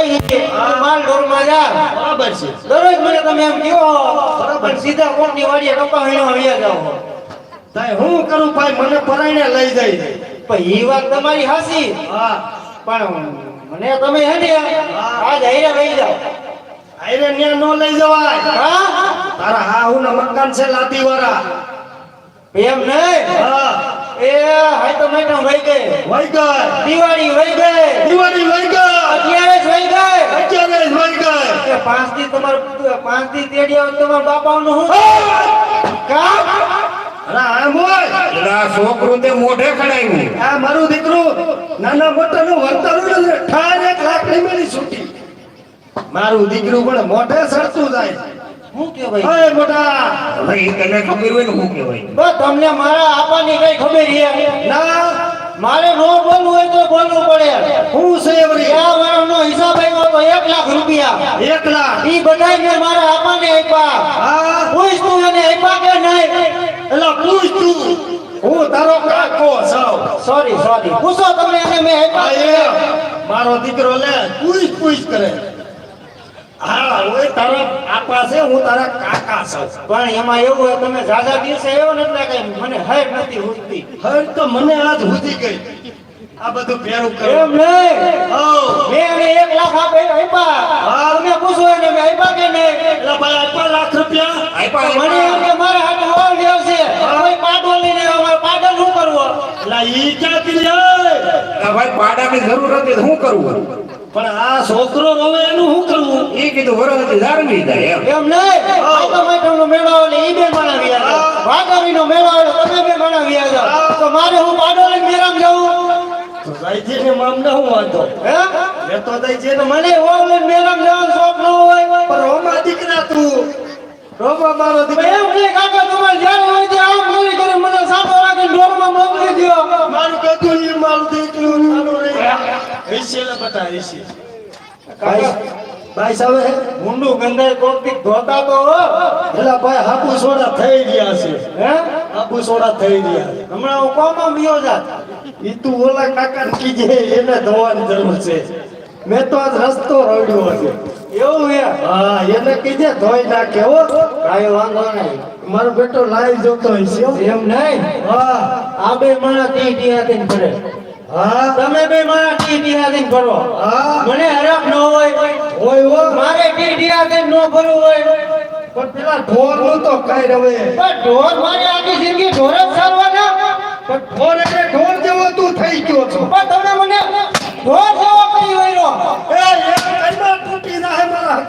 તું માલ જા. બરાબર છે. દરરોજ મને તમે એમ કહો પણ સીધા કોણની વાડીએ કપા વીણો આવ્યા જાઓ. તાય હું કરું ભાઈ? મને પરાઈને લઈ જાય. પણ ઈ વાત તમારી હાસી. હા. પણ મને તમે હે ને આજ હાઈરે વહી જાઓ. આયરે ન્યા નો લઈ જવાય. હા? તારા હાહુ ના મકાન છે લાતીવાળા એમ નહીં? હા. એ હાય તો મેં વહી ગઈ. વઈ ગઈ. દિવાળી વહી ગઈ. દિવાળી વઈ ગઈ અત્યારે જ વહી ગઈ અત્યારે જ વઈ ગઈ કે પાંચ દી તમાર પાંચ દી તેડી આવે તમારા બાપાનું હું કામ? અરે આમ હોય? પેલા છોકરું તે મોઢે ખડાવ્યું આ મારું દીકરું નાના મોટા વર્તન ને ઠાર એક લાખની મેલી છૂટી. મારું દીકરું પણ મોઢે સડતું જાય. હું કે અરે મોટા! હવે તને ખબર હોય ને શું કહેવાય? બસ તમને મારા આપાની કઈ ખબર છે? ના મારે નો બોલવું હોય તો બોલવું પડે. હું છે આ વર્ષનો હિસાબ આવ્યો તો એક લાખ રૂપિયા. એક લાખ? ઈ બધાય મેં મારા આપાને આપ્યા. હા? પૂછ તું એને આપ્યા કે નહીં? એટલે પૂછ તું. હું તારો કાકો સૌ સોરી સોરી પૂછો તમે એને મેં આપ્યા મારો દીકરો લે પૂછ પૂછ કરે. હા ઓય તારા કાકા છે હું તારા કાકા છું. પણ એમાં એવું હોય તમે જાજા દિવસે એવો ને એટલે કઈ મને હર નથી ઉઠતી હર તો મને આજ હુજી ગઈ. આ બધું ભેરું એમ કરું નહીં? ઓ મેં એને એક લાખ આપે આપ્યા તમે પૂછો એને મેં આપ્યા કે નહીં? એટલે ભાઈ આટલા લાખ રૂપિયા? આપ્યા, મને એમ આપ્યા. કે મારા હાથે હવા લેવ છે. કોઈ પાડો લઈને આવ્યો, મારે પાડો શું કરવો? એટલે ઈ ક્યાંથી લે? ભાઈ પાડાની જરૂર હતી શું કરવું પણ આ છોકરો રોવે એનું શું કરવું? એ કીધું વરસથી જાળવી જાય એમ. એમ નહીં. આઈટમ નો મેળો આવે એ બે માણા વ્યા જાય. વાઘાણીનો મેળો આવે તમે બે માણા વ્યા. તો મારે હું પાડો લઈને મેળામાં જાઉં તો જાય ને હું વાંધો. હે? લેતો જાય છે ને મને હોલ લઈને જવાનો શોખ ન હોય. પણ રોમા દીકરા તું રોમા મારો તો દીકરો એમ નહીં કાકા તમારે જ્યારે હોય ત્યારે આમ કરી કરી મને સાપો રાખીને ઢોરમાં મોકલી દ્યો. મારું કતું ઈ મારું દીકરું નાનું રે હશે છે. ભાઈ સાહેબ મુંડું ગંધાય કોકથી ધોતા તો એટલે ભાઈ હાપુ સોડા થઈ ગયા છે. હે? હાપુ સોડા થઈ ગયા હમણાં હું કોમાં મિયો જા ઈ તું ઓલા કાકા કીજે એને ધોવાની જરૂર છે. મેં તો આજ રસ્તો રડ્યો છે. એવું હે? હા એને કીજે ધોઈ નાખે હો. કાંઈ વાંધો નહીં. મારો બેટો લાઈવ જોતો હશે. એમ નહીં? હા. આ બે માણસ ટી ટીહાતીને ફરે. હા તમે બે મારા ટી ટીહાતીને ભરો મને હરખ ન હોય. હોય હો. મારે ટી ટીહાતીને ન ભરવું હોય. પણ પેલા ઢોરનું તો કઈ રવે. પણ ઢોર મારી આખી જિંદગી ઢોર જ સારવાના પણ ઢોર એટલે ઢોર જેવો તું થઈ ગયો છો. પણ